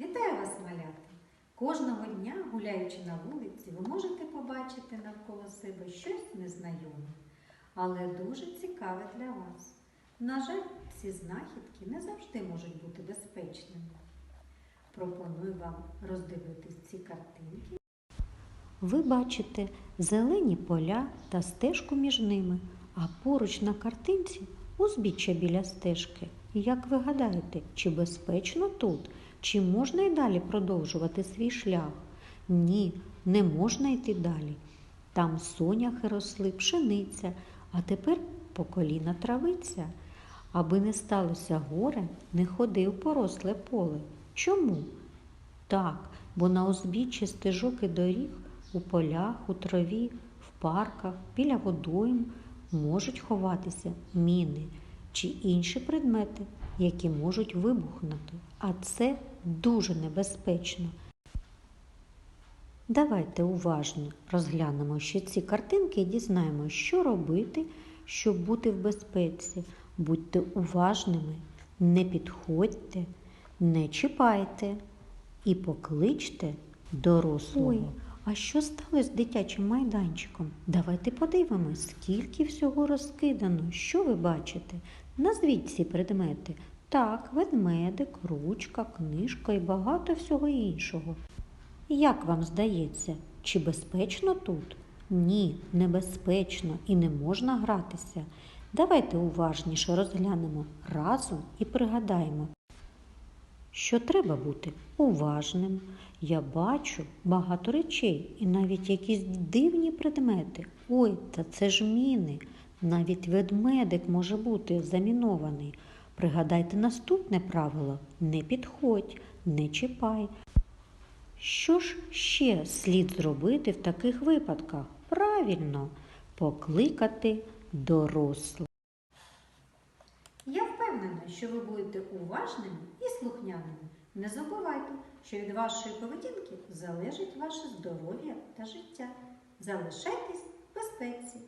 Вітаю вас, малята! Кожного дня, гуляючи на вулиці, ви можете побачити навколо себе щось незнайоме, але дуже цікаве для вас. На жаль, ці знахідки не завжди можуть бути безпечними. Пропоную вам роздивитись ці картинки. Ви бачите зелені поля та стежку між ними, а поруч на картинці узбіччя біля стежки. Як ви гадаєте, чи безпечно тут? Чи можна й далі продовжувати свій шлях? Ні, не можна йти далі. Там соняхи росли, пшениця, а тепер по коліна травиця. Аби не сталося горе, не ходи в поросле поле. Чому? Так, бо на узбіччі стежок і доріг у полях, у траві, в парках, біля водойм можуть ховатися міни чи інші предмети, які можуть вибухнути. А це дуже небезпечно. Давайте уважно розглянемо ще ці картинки і дізнаємося, що робити, щоб бути в безпеці. Будьте уважними, не підходьте, не чіпайте і покличте дорослого. Ой, а що сталося з дитячим майданчиком? Давайте подивимось, скільки всього розкидано. Що ви бачите? Назвіть ці предмети. Так, ведмедик, ручка, книжка і багато всього іншого. Як вам здається, чи безпечно тут? Ні, небезпечно і не можна гратися. Давайте уважніше розглянемо разом і пригадаємо, що треба бути уважним. Я бачу багато речей і навіть якісь дивні предмети. Ой, та це ж міни. Навіть ведмедик може бути замінований. Пригадайте наступне правило: не підходь, не чіпай. Що ж ще слід зробити в таких випадках? Правильно, покликати дорослих. Я впевнена, що ви будете уважними і слухняними. Не забувайте, що від вашої поведінки залежить ваше здоров'я та життя. Залишайтесь в безпеці.